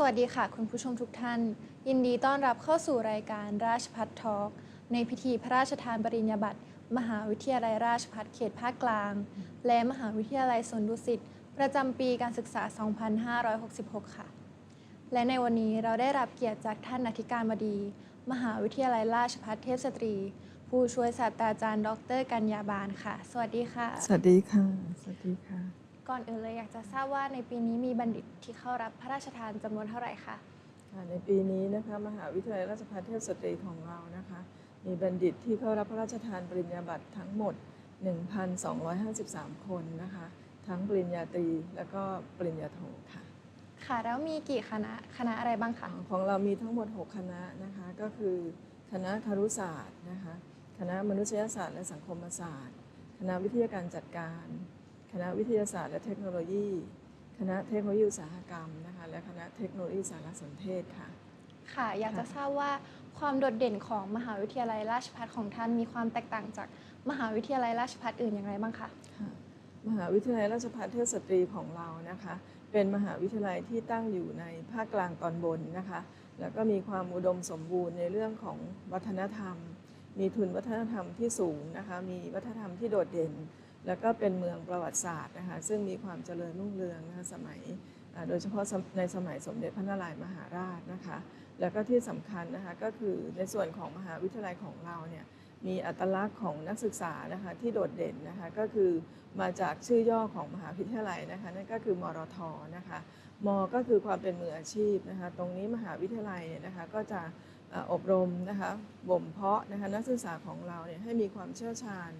สวัสดีค่ะ คุณผู้ชมทุกท่าน ยินดีต้อนรับเข้าสู่รายการราชพัฒทอล์กในพิธีพระราชทานปริญญาบัตรมหาวิทยาลัยราชภัฏเขตภาคกลาง และมหาวิทยาลัยสวนดุสิตประจำปีการศึกษา 2566 ค่ะ และในวันนี้เราได้รับเกียรติจากท่านอธิการบดี มหาวิทยาลัยราชภัฏเทพสตรี ผู้ช่วยศาสตราจารย์ ดรกัญญาบาลค่ะ สวัสดีค่ะ สวัสดีค่ะ สวัสดีค่ะ ก่อนอื่นเลยอยากจะทราบว่าในปีนี้มีบัณฑิตที่เข้ารับพระราชทานจำนวนเท่าไหร่คะค่ะในปีนี้นะคะมหาวิทยาลัยราชภัฏเทพสตรีของเรานะคะ มีบัณฑิตที่เข้ารับพระราชทานปริญญาบัตรทั้งหมด 1,253 คนนะคะ ทั้งปริญญาตรีและก็ปริญญาโทค่ะ ค่ะ แล้วมีกี่คณะคณะอะไรบ้างคะของเรามีทั้งหมด 6 คณะนะคะ ก็คือคณะคารุศาสตร์นะคะ คณะมนุษยศาสตร์และสังคมศาสตร์ คณะวิทยาการจัดการ คณะวิทยาศาสตร์และเทคโนโลยี คณะเทคโนโลยีอุตสาหกรรมนะคะ และคณะเทคโนโลยีสารสนเทศค่ะ ค่ะ อยากจะค่ะทราบว่าความโดดเด่นของมหาวิทยาลัยราชภัฏของท่านมีความแตกต่างจากมหาวิทยาลัยราชภัฏอื่นอย่างไรบ้างคะค่ะมหาวิทยาลัยราชภัฏเทพสตรีของเรานะคะ เป็นมหาวิทยาลัยที่ตั้งอยู่ในภาคกลางตอนบนนะคะ แล้วก็มีความอุดมสมบูรณ์ในเรื่องของวัฒนธรรม มีทุนวัฒนธรรมที่สูงนะคะ มีวัฒนธรรมที่โดดเด่น แล้วก็เป็นเมืองประวัติศาสตร์นะคะซึ่งมีความเจริญรุ่งเรืองนะคะสมัยโดยเฉพาะในสมัยสมเด็จพระนารายณ์มหาราชนะคะแล้วก็ที่สำคัญนะคะก็คือในส่วนของมหาวิทยาลัยของเราเนี่ยมีอัตลักษณ์ของนักศึกษานะคะที่โดดเด่นนะคะก็คือมาจากชื่อย่อของมหาวิทยาลัยนะคะนั่นก็คือมรทนะคะมก็คือความเป็นมืออาชีพนะคะตรงนี้มหาวิทยาลัยเนี่ยนะคะก็จะอบรมนะคะบ่มเพาะนะคะนักศึกษาของเราเนี่ยให้มีความเชี่ยวชาญ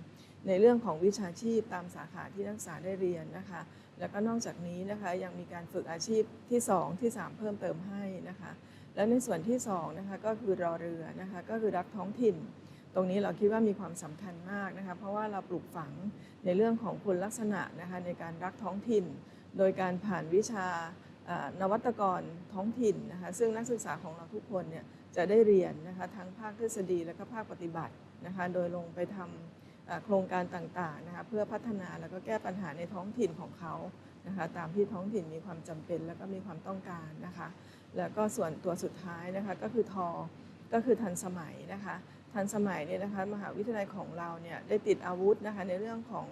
ในเรื่องของวิชาชีพตามสาขาที่นักศึกษาได้เรียนนะคะ แล้วก็นอกจากนี้นะคะยังมีการฝึกอาชีพที่ 2 ที่ 3 เพิ่มเติมให้นะคะ และในส่วนที่2นะคะก็คือรอเรือนะคะก็คือรักท้องถิ่น ตรงนี้เราคิดว่ามีความสำคัญมากนะคะ เพราะว่าเราปลูกฝังในเรื่องของคุณลักษณะนะคะในการรักท้องถิ่น โดยการผ่านวิชานวัตกรท้องถิ่นนะคะซึ่งนักศึกษาของเราทุกคนเนี่ยจะได้เรียนนะคะทั้งภาคทฤษฎีและก็ภาคปฏิบัตินะคะโดยลงไปทำอ่า โครงการต่างๆนะคะเพื่อพัฒนาแล้วก็แก้ปัญหาในท้องถิ่นของเขานะคะตามที่ท้องถิ่นมีความจำเป็นแล้วก็มีความต้องการนะคะแล้วก็ส่วนตัวสุดท้ายนะคะก็คือทอก็คือทันสมัยนะคะทันสมัยเนี่ยนะคะมหาวิทยาลัยของเราเนี่ยได้ติดอาวุธนะคะในเรื่องของ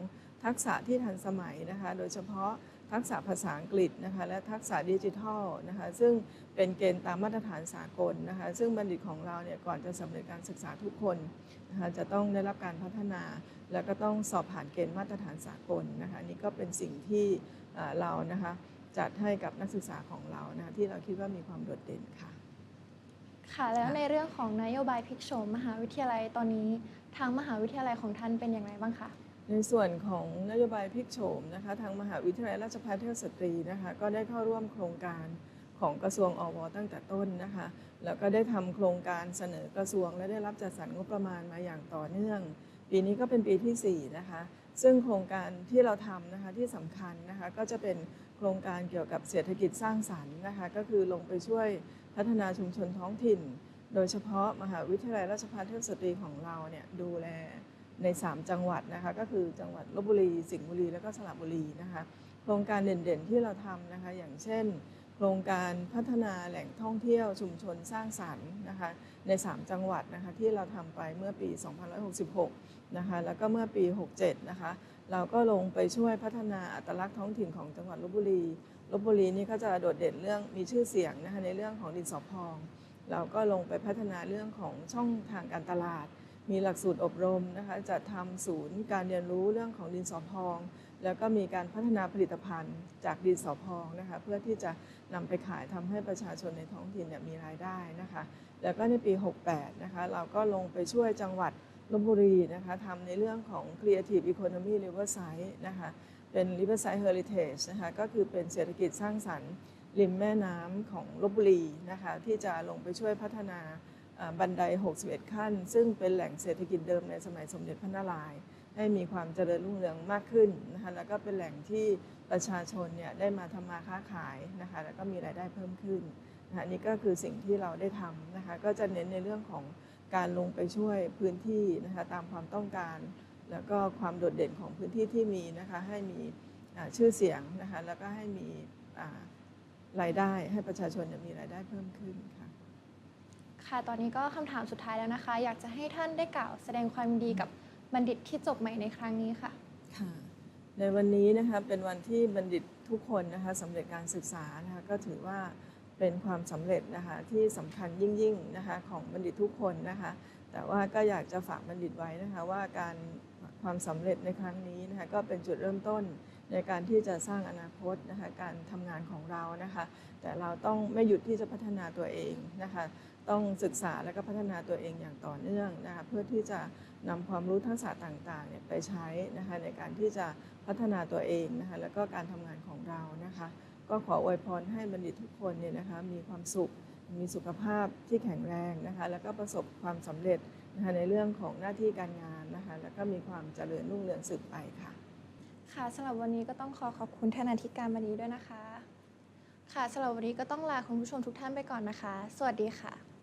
ทักษะที่ทันสมัยนะคะโดยเฉพาะ ทักษะภาษาอังกฤษนะคะและทักษะดิจิทัลนะคะซึ่งเป็นเกณฑ์ตามมาตรฐานสากลนะคะซึ่งบัณฑิตของเราเนี่ยก่อนจะสำเร็จการศึกษาทุกคนนะคะจะต้องได้รับการพัฒนา แล้วก็ต้องสอบผ่านเกณฑ์มาตรฐานสากลนะคะนี่ก็เป็นสิ่งที่เรานะคะจัดให้กับนักศึกษาของเรานะคะที่เราคิดว่ามีความโดดเด่นค่ะค่ะแล้วในเรื่องของนโยบายพิกโฉมมหาวิทยาลัยตอนนี้ทางมหาวิทยาลัยของท่านเป็นอย่างไรบ้างคะ ในส่วนของนโยบายพลิกโฉมนะคะทางมหาวิทยาลัยราชภัฏเทพสตรีนะคะก็ได้เข้าร่วมโครงการของกระทรวงอวตั้งแต่ต้นนะคะแล้วก็ได้ทำโครงการเสนอกระทรวง และได้รับจัดสรรงบประมาณมาอย่างต่อเนื่อง ปีนี้ก็เป็นปีที่ 4 นะคะ ซึ่งโครงการที่เราทำนะคะที่สำคัญนะคะก็จะเป็นโครงการเกี่ยวกับเศรษฐกิจสร้างสรรค์นะคะก็คือลงไปช่วยพัฒนาชุมชนท้องถิ่น โดยเฉพาะมหาวิทยาลัยราชภัฏเทพสตรีของเราเนี่ยดูแล ใน 3 จังหวัดนะคะก็คือจังหวัดลบบุรี สิงห์บุรี และก็สระบุรีนะคะโครงการเด่นๆที่เราทำนะคะอย่างเช่น โครงการพัฒนาแหล่งท่องเที่ยวชุมชนสร้างสรรค์นะคะใน 3 จังหวัดนะคะที่เราทำไปเมื่อปี 2566 นะคะแล้วก็เมื่อปี 67 นะคะเราก็ลงไปช่วยพัฒนาอัตลักษณ์ท้องถิ่นของจังหวัดลบบุรีลบบุรีนี่ก็จะโดดเด่นเรื่องมีชื่อเสียงนะคะในเรื่องของดินสอพอง เราก็ลงไปพัฒนาเรื่องของช่องทางการตลาด มีหลักสูตรอบรมนะคะจะทำศูนย์การเรียนรู้เรื่องของดินสอพอง แล้วก็มีการพัฒนาผลิตภัณฑ์จากดินสอพองนะคะเพื่อที่จะนำไปขายทำให้ประชาชนในท้องถิ่นมีรายได้นะคะแล้วก็ในปี 68นะคะเราก็ลงไปช่วยจังหวัดลบบุรีนะคะทำในเรื่องของ Creative Economy Riverside นะคะเป็น Riverside Heritage นะคะก็คือเป็นเศรษฐกิจสร้างสรรค์ริมแม่น้ำของลบบุรีนะคะที่จะลงไปช่วยพัฒนา บันได 61 ขั้น ซึ่งเป็นแหล่งเศรษฐกิจเดิมในสมัยสมเด็จพระนารายณ์ให้มีความเจริญรุ่งเรืองมากขึ้นนะคะแล้วก็เป็นแหล่งที่ประชาชนเนี่ยได้มาทำมาค้าขายนะคะแล้วก็มีรายได้เพิ่มขึ้นนะคะนี่ก็คือสิ่งที่เราได้ทำนะคะก็จะเน้นในเรื่องของการลงไปช่วยพื้นที่นะคะตามความต้องการ แล้วก็ความโดดเด่นของพื้นที่ที่มีนะคะให้มีชื่อเสียงนะคะแล้วก็ให้มีรายได้ให้ประชาชนมีรายได้เพิ่มขึ้นค่ะ ค่ะ ตอนนี้ก็คำถามสุดท้ายแล้วนะคะ อยากจะให้ท่านได้กล่าวแสดงความดีกับบัณฑิตที่จบใหม่ในครั้งนี้ค่ะ ค่ะ ในวันนี้นะคะเป็นวันที่บัณฑิตทุกคนนะคะสำเร็จการศึกษานะคะก็ถือว่าเป็นความสำเร็จนะคะที่สำคัญยิ่งๆนะคะของบัณฑิตทุกคนนะคะแต่ว่าก็อยากจะฝากบัณฑิตไว้นะคะว่าการความสำเร็จในครั้งนี้นะคะก็เป็นจุดเริ่มต้น ในการที่จะสร้างอนาคตนะคะการทำงานของเรานะคะ แต่เราต้องไม่หยุดที่จะพัฒนาตัวเองนะคะ ต้องศึกษาและก็พัฒนาตัวเองอย่างต่อเนื่องนะคะเพื่อที่จะนำความรู้ทักษะต่างๆเนี่ยไปใช้นะคะในการที่จะพัฒนาตัวเองนะคะแล้วก็การทำงานของเรานะคะ ก็ขออวยพรให้บัณฑิตทุกคนเนี่ยนะคะมีความสุขมีสุขภาพที่แข็งแรงนะคะแล้วก็ประสบความสำเร็จนะคะในเรื่องของหน้าที่การงานนะคะแล้วก็มีความเจริญรุ่งเรืองสืบไปค่ะ ค่ะสำหรับวันนี้ก็ต้องขอขอบคุณท่านอธิการบดีด้วยนะคะ ค่ะสำหรับวันนี้ก็ต้องลาคุณผู้ชมทุกท่านไปก่อนนะคะ สวัสดีค่ะ